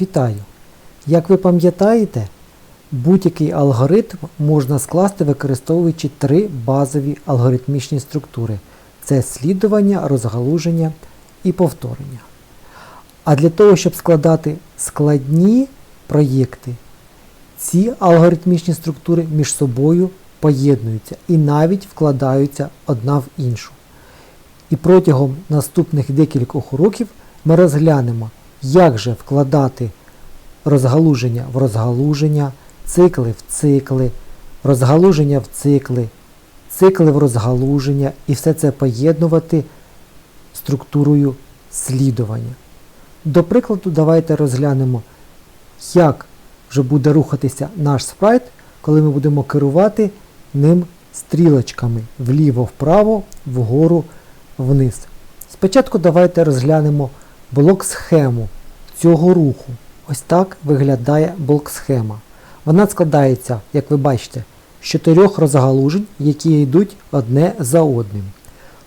Вітаю! Як ви пам'ятаєте, будь-який алгоритм можна скласти використовуючи три базові алгоритмічні структури. Це слідування, розгалуження і повторення. А для того, щоб складати складні проєкти, ці алгоритмічні структури між собою поєднуються і навіть вкладаються одна в іншу. І протягом наступних декількох уроків ми розглянемо, як же вкладати розгалуження в розгалуження, цикли в цикли, розгалуження в цикли, цикли в розгалуження і все це поєднувати структурою слідування. До прикладу, давайте розглянемо, як вже буде рухатися наш спрайт, коли ми будемо керувати ним стрілочками вліво-вправо, вгору, вниз. Спочатку давайте розглянемо блок-схему цього руху. Ось так виглядає блок-схема. Вона складається, як ви бачите, з чотирьох розгалужень, які йдуть одне за одним.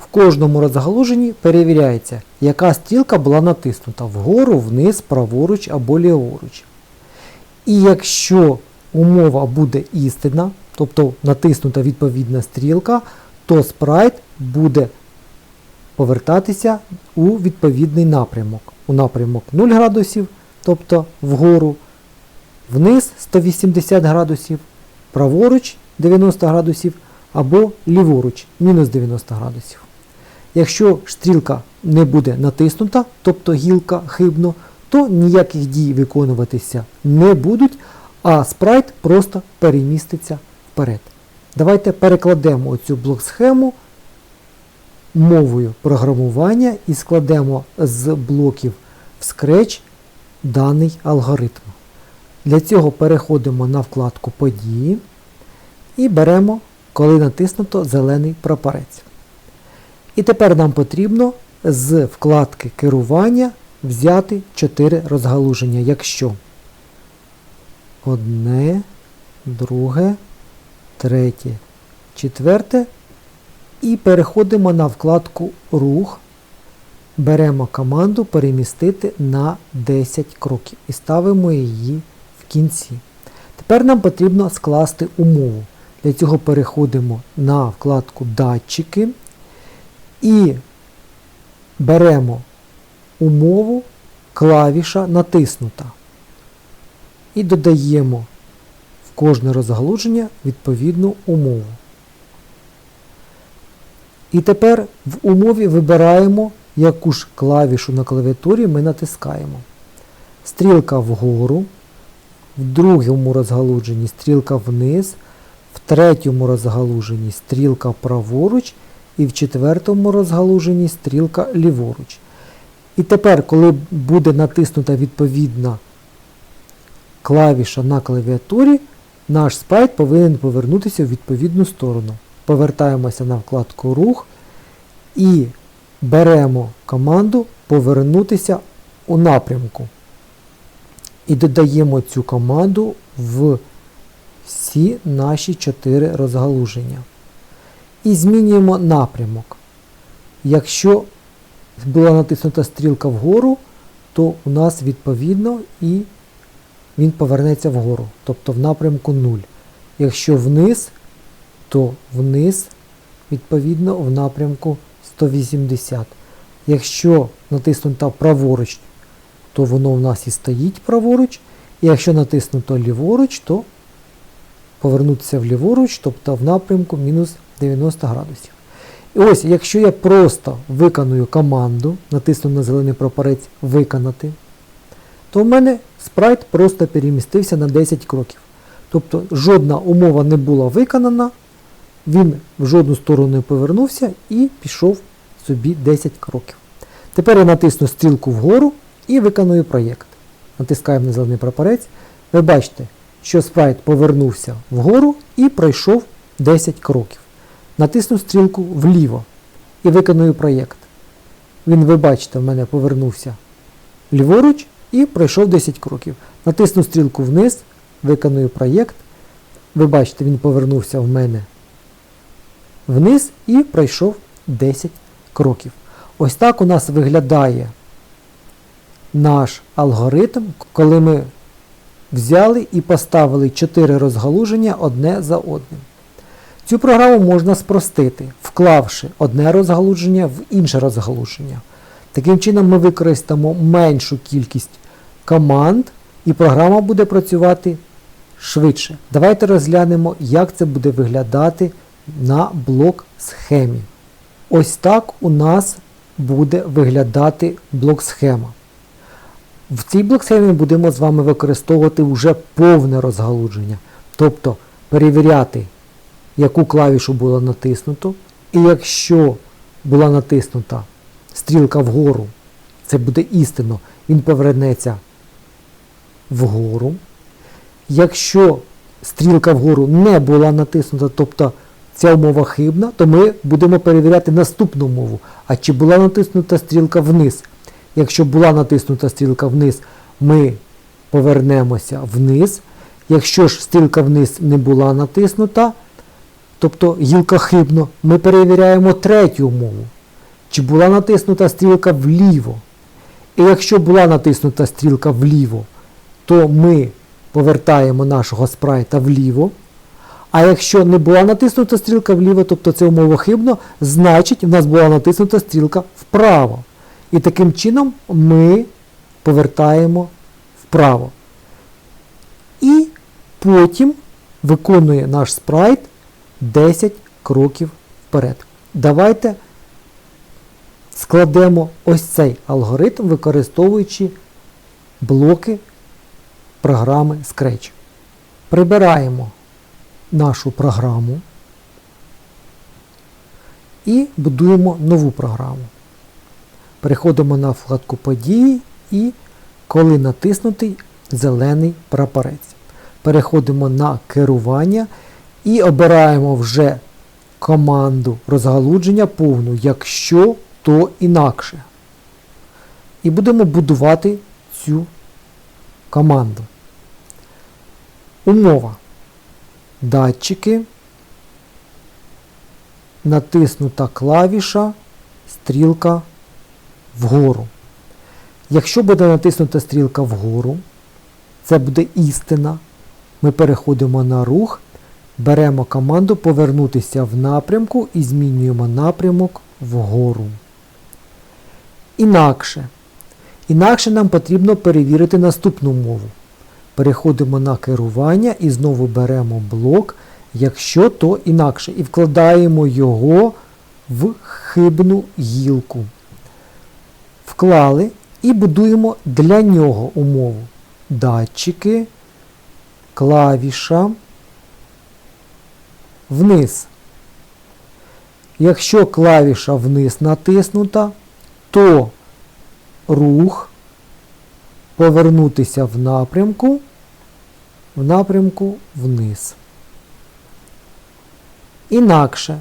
В кожному розгалуженні перевіряється, яка стрілка була натиснута вгору, вниз, праворуч або ліворуч. І якщо умова буде істинна, тобто натиснута відповідна стрілка, то спрайт буде повертатися у відповідний напрямок. У напрямок 0 градусів, тобто вгору, вниз 180 градусів, праворуч 90 градусів або ліворуч мінус 90 градусів. Якщо стрілка не буде натиснута, тобто гілка хибно, то ніяких дій виконуватися не будуть, а спрайт просто переміститься вперед. Давайте перекладемо оцю блок-схему мовою програмування і складемо з блоків в Scratch даний алгоритм. Для цього переходимо на вкладку Події і беремо, коли натиснуто зелений прапорець. І тепер нам потрібно з вкладки керування взяти 4 розгалуження, якщо одне, друге, третє, четверте. І переходимо на вкладку Рух. Беремо команду перемістити на 10 кроків і ставимо її в кінці. Тепер нам потрібно скласти умову. Для цього переходимо на вкладку Датчики і беремо умову клавіша натиснута. І додаємо в кожне розгалуження відповідну умову. І тепер в умові вибираємо, яку ж клавішу на клавіатурі ми натискаємо. Стрілка вгору, в другому розгалуженні стрілка вниз, в третьому розгалуженні стрілка праворуч і в четвертому розгалуженні стрілка ліворуч. І тепер, коли буде натиснута відповідна клавіша на клавіатурі, наш спайт повинен повернутися в відповідну сторону. Повертаємося на вкладку Рух і беремо команду Повернутися у напрямку. І додаємо цю команду в всі наші 4 розгалуження. І змінюємо напрямок. Якщо була натиснута стрілка вгору, то у нас відповідно і він повернеться вгору, тобто в напрямку 0. Якщо вниз, то вниз, відповідно, в напрямку 180. Якщо натиснуто праворуч, то воно у нас і стоїть праворуч. І якщо натиснуто ліворуч, то повернутися в ліворуч, тобто в напрямку мінус 90 градусів. І ось, якщо я просто виконую команду, натисну на зелений прапорець Виконати, то в мене спрайт просто перемістився на 10 кроків. Тобто жодна умова не була виконана, він в жодну сторону не повернувся і пішов собі 10 кроків. Тепер я натисну стрілку вгору і виконую проєкт. Натискаємо на зелений прапорець. Ви бачите, що спрайт повернувся вгору і пройшов 10 кроків. Натисну стрілку вліво і виконую проєкт. Він, ви бачите, в мене повернувся ліворуч і пройшов 10 кроків. Натисну стрілку вниз, виконую проєкт. Ви бачите, він повернувся в мене вниз і пройшов 10 кроків. Ось так у нас виглядає наш алгоритм, коли ми взяли і поставили 4 розгалуження одне за одним. Цю програму можна спростити, вклавши одне розгалуження в інше розгалуження. Таким чином ми використаємо меншу кількість команд, і програма буде працювати швидше. Давайте розглянемо, як це буде виглядати на блок схемі. Ось так у нас буде виглядати блок схема. В цій блок-схемі будемо з вами використовувати вже повне розгалудження. Тобто перевіряти, яку клавішу було натиснуто. І якщо була натиснута стрілка вгору, це буде істинно, він повернеться вгору. Якщо стрілка вгору не була натиснута, тобто ця умова хибна, то ми будемо перевіряти наступну умову. А чи була натиснута стрілка вниз? Якщо була натиснута стрілка вниз, ми повернемося вниз. Якщо ж стрілка вниз не була натиснута, тобто гілка хибно, ми перевіряємо третю умову. Чи була натиснута стрілка вліво? І якщо була натиснута стрілка вліво, то ми повертаємо нашого спрайта вліво. А якщо не була натиснута стрілка вліво, тобто це умова хибно, значить в нас була натиснута стрілка вправо. І таким чином ми повертаємо вправо. І потім виконує наш спрайт 10 кроків вперед. Давайте складемо ось цей алгоритм, використовуючи блоки програми Scratch. Прибираємо нашу програму і будуємо нову програму. Переходимо на вкладку події і коли натиснутий зелений прапорець. Переходимо на керування і обираємо вже команду розгалудження повну, якщо то інакше. І будемо будувати цю команду. Умова. Датчики. Натиснута клавіша, стрілка вгору. Якщо буде натиснута стрілка вгору, це буде істина. Ми переходимо на рух, беремо команду повернутися в напрямку і змінюємо напрямок вгору. Інакше. Інакше нам потрібно перевірити наступну мову. Переходимо на керування і знову беремо блок, якщо то інакше, і вкладаємо його в хибну гілку. Вклали і будуємо для нього умову. Датчики, клавіша, вниз. Якщо клавіша вниз натиснута, то рух повернутися в напрямку, в напрямку вниз. Інакше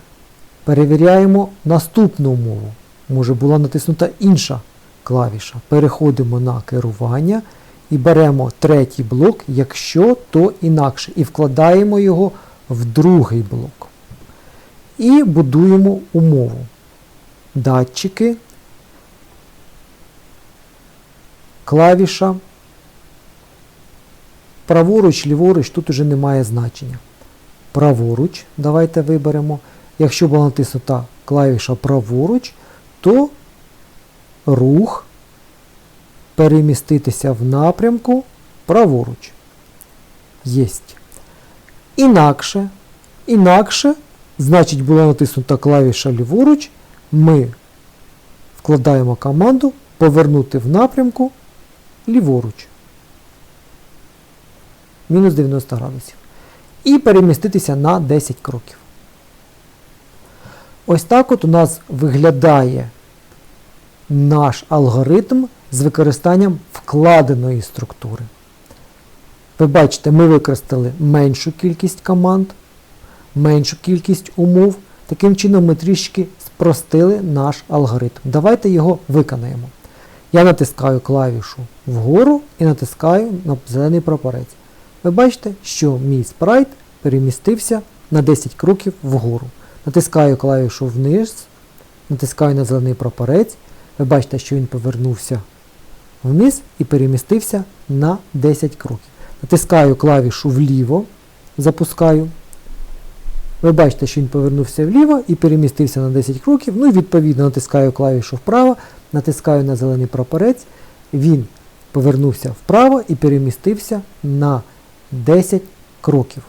перевіряємо наступну умову. Може була натиснута інша клавіша. Переходимо на керування і беремо третій блок, якщо то інакше, і вкладаємо його в другий блок. І будуємо умову. Датчики, клавіша. Праворуч, ліворуч, тут уже немає значення. Праворуч, давайте виберемо. Якщо була натиснута клавіша праворуч, то рух переміститися в напрямку праворуч. Єсть. Інакше, інакше, значить, була натиснута клавіша ліворуч, ми вкладаємо команду повернути в напрямку ліворуч. Мінус 90 градусів. І переміститися на 10 кроків. Ось так от у нас виглядає наш алгоритм з використанням вкладеної структури. Ви бачите, ми використали меншу кількість команд, меншу кількість умов. Таким чином ми трішки спростили наш алгоритм. Давайте його виконаємо. Я натискаю клавішу вгору і натискаю на зелений прапорець. Ви бачите, що мій спрайт перемістився на 10 кроків вгору. Натискаю клавішу вниз, натискаю на зелений прапорець. Ви бачите, що він повернувся вниз і перемістився на 10 кроків. Натискаю клавішу вліво, запускаю. Ви бачите, що він повернувся вліво і перемістився на 10 кроків. Ну і відповідно натискаю клавішу вправо, натискаю на зелений прапорець, він повернувся вправо і перемістився на 10 кроків.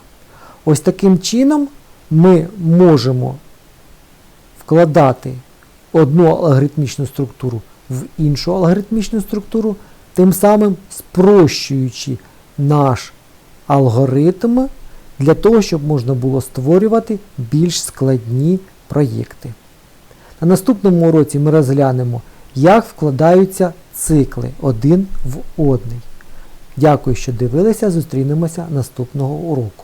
Ось таким чином ми можемо вкладати одну алгоритмічну структуру в іншу алгоритмічну структуру, тим самим спрощуючи наш алгоритм для того, щоб можна було створювати більш складні проєкти. На наступному уроці ми розглянемо, як вкладаються цикли один в одний. Дякую, що дивилися. Зустрінемося наступного уроку.